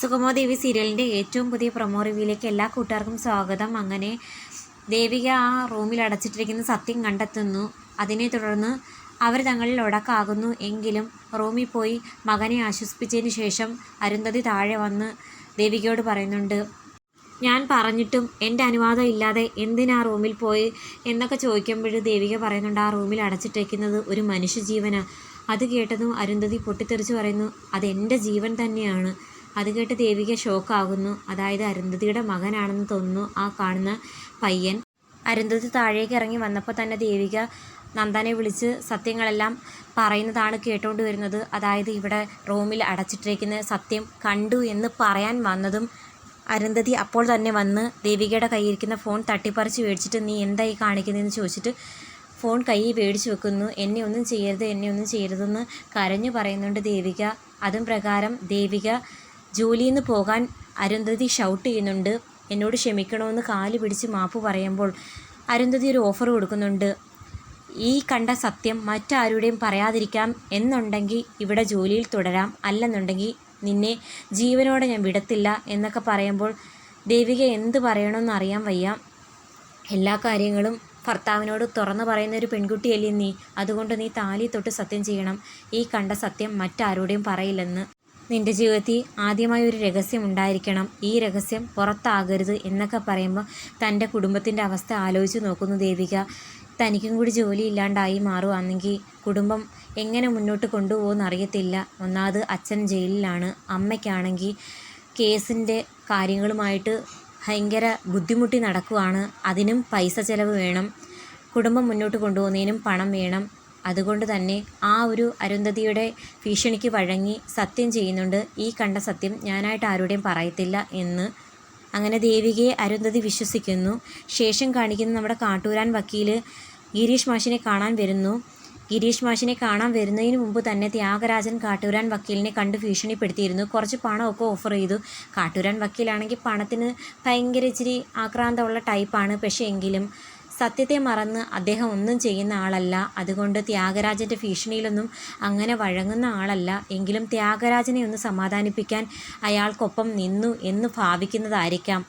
സുഗമോദേവി സീരിയലിന്റെ ഏറ്റവും പുതിയ പ്രൊമോ റിവ്യൂയിലേക്ക് എല്ലാ കൂട്ടുകാർക്കും സ്വാഗതം. അങ്ങനെ ദേവിക ആ റൂമിൽ അടച്ചിട്ടിരിക്കുന്ന സത്യം കണ്ടെത്തുന്നു. അതിനെ തുടർന്ന് അവർ തങ്ങളിൽ ഉടക്കാകുന്നു എങ്കിലും റൂമിൽ പോയി മകനെ ആശ്വസിപ്പിച്ചതിന് ശേഷം അരുന്ധതി താഴെ വന്ന് ദേവികയോട് പറയുന്നുണ്ട് ഞാൻ പറഞ്ഞിട്ടും എന്റെ അനുവാദം ഇല്ലാതെ എന്തിനാ റൂമിൽ പോയി? എന്നൊക്കെ ചോദിക്കുമ്പോൾ ദേവിക പറയുന്നുണ്ട് ആ റൂമിൽ അടച്ചിട്ടേക്കുന്നത് ഒരു മനുഷ്യജീവനാ. അത് കേട്ടതും അരുന്ധതി പൊട്ടിത്തെറിച്ച് പറയുന്നു അതെന്റെ ജീവൻ തന്നെയാണ്. അത് കേട്ട് ദേവിക ഷോക്കാകുന്നു. അതായത് അരുന്ധതിയുടെ മകനാണെന്ന് തോന്നുന്നു ആ കാണുന്ന പയ്യൻ. അരുന്ധതി താഴേക്ക് ഇറങ്ങി വന്നപ്പോൾ തന്നെ ദേവിക നന്ദനെ വിളിച്ച് സത്യങ്ങളെല്ലാം പറയുന്നതാണ് കേട്ടുകൊണ്ട് വരുന്നത്. അതായത് ഇവിടെ റൂമിൽ അടച്ചിട്ടിരിക്കുന്ന സത്യം കണ്ടു എന്ന് പറയാൻ വന്നതും അരുന്ധതി അപ്പോൾ തന്നെ വന്ന് ദേവികയുടെ കയ്യിരിക്കുന്ന ഫോൺ തട്ടിപ്പറിച്ച് മേടിച്ചിട്ട് നീ എന്തായി കാണിക്കുന്നതെന്ന് ചോദിച്ചിട്ട് ഫോൺ കൈ പേടിച്ച് വെക്കുന്നു. എന്നെ ഒന്നും ചെയ്യരുത് എന്നെ ഒന്നും ചെയ്യരുതെന്ന് കരഞ്ഞു പറയുന്നുണ്ട് ദേവിക. അതും പ്രകാരം ദേവിക ജോലിയിൽ നിന്ന് പോകാൻ അരുന്ധതി ഷൗട്ട് ചെയ്യുന്നുണ്ട്. എന്നോട് ക്ഷമിക്കണമെന്ന് കാൽ പിടിച്ച് മാപ്പ് പറയുമ്പോൾ അരുന്ധതി ഒരു ഓഫർ കൊടുക്കുന്നുണ്ട്. ഈ കണ്ട സത്യം മറ്റാരുടെയും പറയാതിരിക്കാം എന്നുണ്ടെങ്കിൽ ഇവിടെ ജോലിയിൽ തുടരാം. അല്ലെന്നുണ്ടെങ്കിൽ നിന്നെ ജീവനോടെ ഞാൻ വിടത്തില്ല എന്നൊക്കെ പറയുമ്പോൾ ദേവിക എന്ത് പറയണമെന്ന് അറിയാൻ വയ്യ. എല്ലാ കാര്യങ്ങളും ഭർത്താവിനോട് തുറന്നു പറയുന്ന ഒരു പെൺകുട്ടിയല്ലേ നീ. അതുകൊണ്ട് നീ താലി തൊട്ട് സത്യം ചെയ്യണം. ഈ കണ്ട സത്യം മറ്റാരോടെയും പറയില്ലെന്ന്. നിന്റെ ജീവിതത്തിൽ ആദ്യമായി ഒരു രഹസ്യം ഉണ്ടായിരിക്കണം. ഈ രഹസ്യം പുറത്താകരുത് എന്നൊക്കെ പറയുമ്പോൾ തന്റെ കുടുംബത്തിന്റെ അവസ്ഥ ആലോചിച്ച് നോക്കുന്നു ദേവിക. തനിക്കും കൂടി ജോലി ഇല്ലാണ്ടായി മാറുവാണെങ്കിൽ കുടുംബം എങ്ങനെ മുന്നോട്ട് കൊണ്ടുപോകുമെന്ന് അറിയത്തില്ല. ഒന്നാമത് അച്ഛൻ ജയിലിലാണ്. അമ്മയ്ക്കാണെങ്കിൽ കേസിന്റെ കാര്യങ്ങളുമായിട്ട് ഭയങ്കര ബുദ്ധിമുട്ടി നടക്കുവാണ്. അതിനും പൈസ ചിലവ് വേണം. കുടുംബം മുന്നോട്ട് കൊണ്ടുപോകുന്നതിനും പണം വേണം. അതുകൊണ്ട് തന്നെ ആ ഒരു അരുന്ധതിയുടെ ഭീഷണിക്ക് വഴങ്ങി സത്യം ചെയ്യുന്നുണ്ട്. ഈ കണ്ട സത്യം ഞാനായിട്ട് ആരുടെയും പറയത്തില്ല എന്ന്. അങ്ങനെ ദേവികയെ അരുന്ധതി വിശ്വസിക്കുന്നു. ശേഷം കാണിക്കുന്ന നമ്മുടെ കാട്ടൂരാൻ വക്കീൽ ഗിരീഷ് മാഷിനെ കാണാൻ വരുന്നു. ഗിരീഷ് മാഷിനെ കാണാൻ വരുന്നതിന് മുമ്പ് തന്നെ ത്യാഗരാജൻ കാട്ടൂരാൻ വക്കീലിനെ കണ്ട് ഭീഷണിപ്പെടുത്തിയിരുന്നു. കുറച്ച് പണമൊക്കെ ഓഫർ ചെയ്തു. കാട്ടൂരാൻ വക്കീലാണെങ്കിൽ പണത്തിന് ഭയങ്കര ഇച്ചിരി ആക്രാന്തമുള്ള ടൈപ്പാണ് പക്ഷേ എങ്കിലും സത്യത്തെ മറന്ന് അദ്ദേഹം ഒന്നും ചെയ്യുന്ന ആളല്ല. അതുകൊണ്ട് ത്യാഗരാജന്റെ ഭീഷണിയിലൊന്നും അങ്ങനെ വഴങ്ങുന്ന ആളല്ല. എങ്കിലും ത്യാഗരാജനെ ഒന്ന് സമാധാനിപ്പിക്കാൻ അയാൾക്കൊപ്പം നിന്നു എന്ന് ഭാവിക്കുന്നതായിരിക്കാം.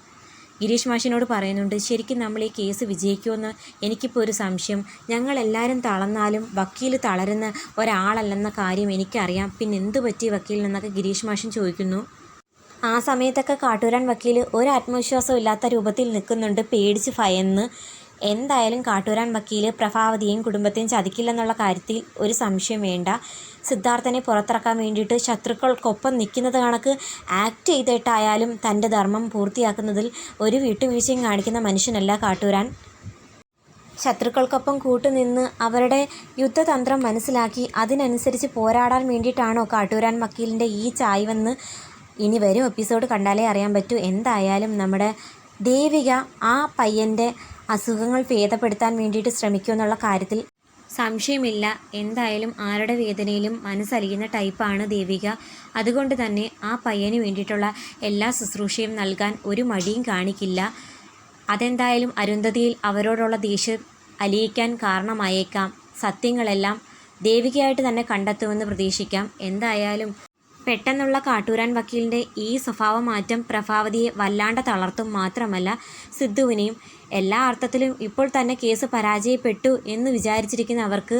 ഗിരീഷ് മാഷിനോട് പറയുന്നുണ്ട് ശരിക്കും നമ്മൾ ഈ കേസ് വിജയിക്കുമെന്ന് എനിക്കിപ്പോൾ ഒരു സംശയം. ഞങ്ങളെല്ലാവരും തളർന്നാലും വക്കീൽ തളരുന്ന ഒരാളല്ലെന്ന കാര്യം എനിക്കറിയാം. പിന്നെ എന്ത് പറ്റി വക്കീലിനെന്നൊക്കെ ഗിരീഷ് മാഷൻ ചോദിക്കുന്നു. ആ സമയത്തൊക്കെ കാട്ടൂരാൻ വക്കീൽ ഒരു ആത്മവിശ്വാസം ഇല്ലാത്ത രൂപത്തിൽ നിൽക്കുന്നുണ്ട് പേടിച്ച് ഭയന്ന് എന്തായാലും കാട്ടൂരാൻ വക്കീൽ പ്രഭാവതിയെയും കുടുംബത്തെയും ചതിക്കില്ലെന്നുള്ള കാര്യത്തിൽ ഒരു സംശയം വേണ്ട. സിദ്ധാർത്ഥനെ പുറത്തിറക്കാൻ വേണ്ടിയിട്ട് ശത്രുക്കൾക്കൊപ്പം നിൽക്കുന്നത് കണക്ക് ആക്ട് ചെയ്തിട്ടായാലും തന്റെ ധർമ്മം പൂർത്തിയാക്കുന്നതിൽ ഒരു വിട്ടുവീഴ്ചയും കാണിക്കുന്ന മനുഷ്യനല്ല കാട്ടൂരാൻ. ശത്രുക്കൾക്കൊപ്പം കൂട്ടുനിന്ന് അവരുടെ യുദ്ധതന്ത്രം മനസ്സിലാക്കി അതിനനുസരിച്ച് പോരാടാൻ വേണ്ടിയിട്ടാണോ കാട്ടൂരാൻ വക്കീലിന്റെ ഈ ചായ്വെന്ന് ഇനി വരും എപ്പിസോഡ് കണ്ടാലേ അറിയാൻ പറ്റൂ. എന്തായാലും നമ്മുടെ ദേവിക ആ പയ്യന്റെ അസുഖങ്ങൾ ഭേദപ്പെടുത്താൻ വേണ്ടിയിട്ട് ശ്രമിക്കുമെന്നുള്ള കാര്യത്തിൽ സംശയമില്ല. എന്തായാലും ആരുടെ വേദനയിലും മനസ്സലിയുന്ന ടൈപ്പാണ് ദേവിക. അതുകൊണ്ട് തന്നെ ആ പയ്യന് വേണ്ടിയിട്ടുള്ള എല്ലാ ശുശ്രൂഷയും നൽകാൻ ഒരു മടിയും കാണിക്കില്ല. അതെന്തായാലും അരുന്ധതിയിൽ അവരോടുള്ള ദേഷ്യം അലിയിക്കാൻ കാരണമായേക്കാം. സത്യങ്ങളെല്ലാം ദേവികയായിട്ട് തന്നെ കണ്ടെത്തുമെന്ന് പ്രതീക്ഷിക്കാം. എന്തായാലും പെട്ടെന്നുള്ള കാട്ടൂരാൻ വക്കീലിന്റെ ഈ സ്വഭാവമാറ്റം പ്രഭാവതിയെ വല്ലാണ്ട് തളർത്തും മാത്രമല്ല സിദ്ധുവിനെയും. എല്ലാ അർത്ഥത്തിലും ഇപ്പോൾ തന്നെ കേസ് പരാജയപ്പെട്ടു എന്ന് വിചാരിച്ചിരിക്കുന്ന അവർക്ക്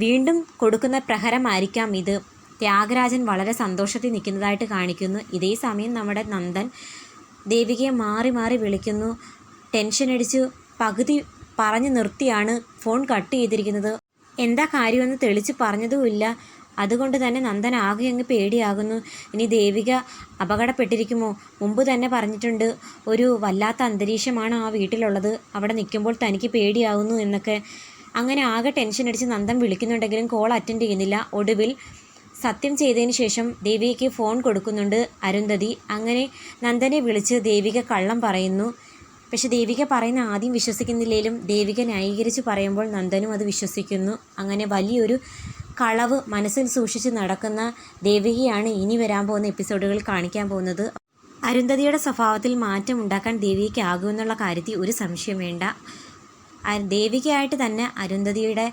വീണ്ടും കൊടുക്കുന്ന പ്രഹരമായിരിക്കാം ഇത്. ത്യാഗരാജൻ വളരെ സന്തോഷത്തിൽ നിൽക്കുന്നതായിട്ട് കാണിക്കുന്നു. ഇതേ സമയം നമ്മുടെ നന്ദൻ ദേവികയെ മാറി മാറി വിളിക്കുന്നു. ടെൻഷൻ അടിച്ച് പകുതി പറഞ്ഞു നിർത്തിയാണ് ഫോൺ കട്ട് ചെയ്തിരിക്കുന്നത്. എന്താ കാര്യമെന്ന് തെളിച്ച് പറഞ്ഞതുമില്ല. അതുകൊണ്ട് തന്നെ നന്ദൻ ആകെ അങ്ങ് പേടിയാകുന്നു. ഇനി ദേവിക അപകടപ്പെട്ടിരിക്കുമോ? മുമ്പ് തന്നെ പറഞ്ഞിട്ടുണ്ട് ഒരു വല്ലാത്ത അന്തരീക്ഷമാണ് ആ വീട്ടിലുള്ളത്. അവിടെ നിൽക്കുമ്പോൾ തനിക്ക് പേടിയാകുന്നു എന്നൊക്കെ. അങ്ങനെ ആകെ ടെൻഷൻ അടിച്ച് നന്ദൻ വിളിക്കുന്നുണ്ടെങ്കിലും കോൾ അറ്റൻഡ് ചെയ്യുന്നില്ല. ഒടുവിൽ സത്യം ചെയ്തതിന് ശേഷം ദേവികയ്ക്ക് ഫോൺ കൊടുക്കുന്നുണ്ട് അരുന്ധതി. അങ്ങനെ നന്ദനെ വിളിച്ച് ദേവിക കള്ളം പറയുന്നു. പക്ഷെ ദേവിക പറയുന്ന ആദ്യം വിശ്വസിക്കുന്നില്ലെങ്കിലും ദേവിക ന്യായീകരിച്ച് പറയുമ്പോൾ നന്ദനും അത് വിശ്വസിക്കുന്നു. അങ്ങനെ വലിയൊരു കളവ് മനസ്സിൽ സൂക്ഷിച്ച് നടക്കുന്ന ദേവികയാണ് ഇനി വരാൻ പോകുന്ന എപ്പിസോഡുകളിൽ കാണിക്കാൻ പോകുന്നത്. അരുന്ധതിയുടെ സ്വഭാവത്തിൽ മാറ്റം ഉണ്ടാക്കാൻ ദേവികയ്ക്ക് ആകുമെന്നുള്ള കാര്യത്തിൽ ഒരു സംശയം വേണ്ട. ദേവികയായിട്ട് തന്നെ അരുന്ധതിയുടെ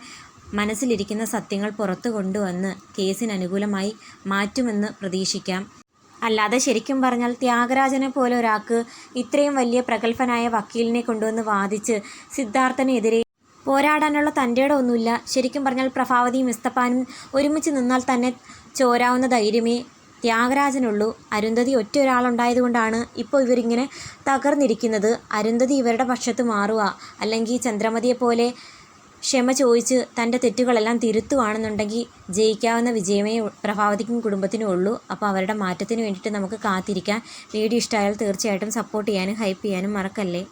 മനസ്സിലിരിക്കുന്ന സത്യങ്ങൾ പുറത്തു കൊണ്ടുവന്ന് കേസിന് അനുകൂലമായി മാറ്റുമെന്ന് പ്രതീക്ഷിക്കാം. അല്ലാതെ ശരിക്കും പറഞ്ഞാൽ ത്യാഗരാജനെ പോലെ ഒരാൾക്ക് ഇത്രയും വലിയ പ്രഗത്ഭനായ വക്കീലിനെ കൊണ്ടുവന്ന് വാദിച്ച് സിദ്ധാർത്ഥനെതിരെ പോരാടാനുള്ള തന്റെ ഒന്നുമില്ല. ശരിക്കും പറഞ്ഞാൽ പ്രഭാവതിയും മിസ്തപ്പാനും ഒരുമിച്ച് നിന്നാൽ തന്നെ ചോരാവുന്ന ധൈര്യമേ ത്യാഗരാജനുള്ളൂ. അരുന്ധതി ഒറ്റ ഒരാളുണ്ടായതുകൊണ്ടാണ് ഇപ്പോൾ ഇവരിങ്ങനെ തകർന്നിരിക്കുന്നത്. അരുന്ധതി ഇവരുടെ പക്ഷത്ത് മാറുക അല്ലെങ്കിൽ ചന്ദ്രമതിയെ പോലെ ക്ഷമ ചോദിച്ച് തന്റെ തെറ്റുകളെല്ലാം തിരുത്തുവാണെന്നുണ്ടെങ്കിൽ ജയിക്കാവുന്ന വിജയമേ പ്രഭാവതിക്കും കുടുംബത്തിനും ഉള്ളൂ. അപ്പോൾ അവരുടെ മാറ്റത്തിന് വേണ്ടിയിട്ട് നമുക്ക് കാത്തിരിക്കാം. വീഡിയോ ഇഷ്ടമായാൽ തീർച്ചയായിട്ടും സപ്പോർട്ട് ചെയ്യാനും ഹൈപ്പ് ചെയ്യാനും മറക്കല്ലേ?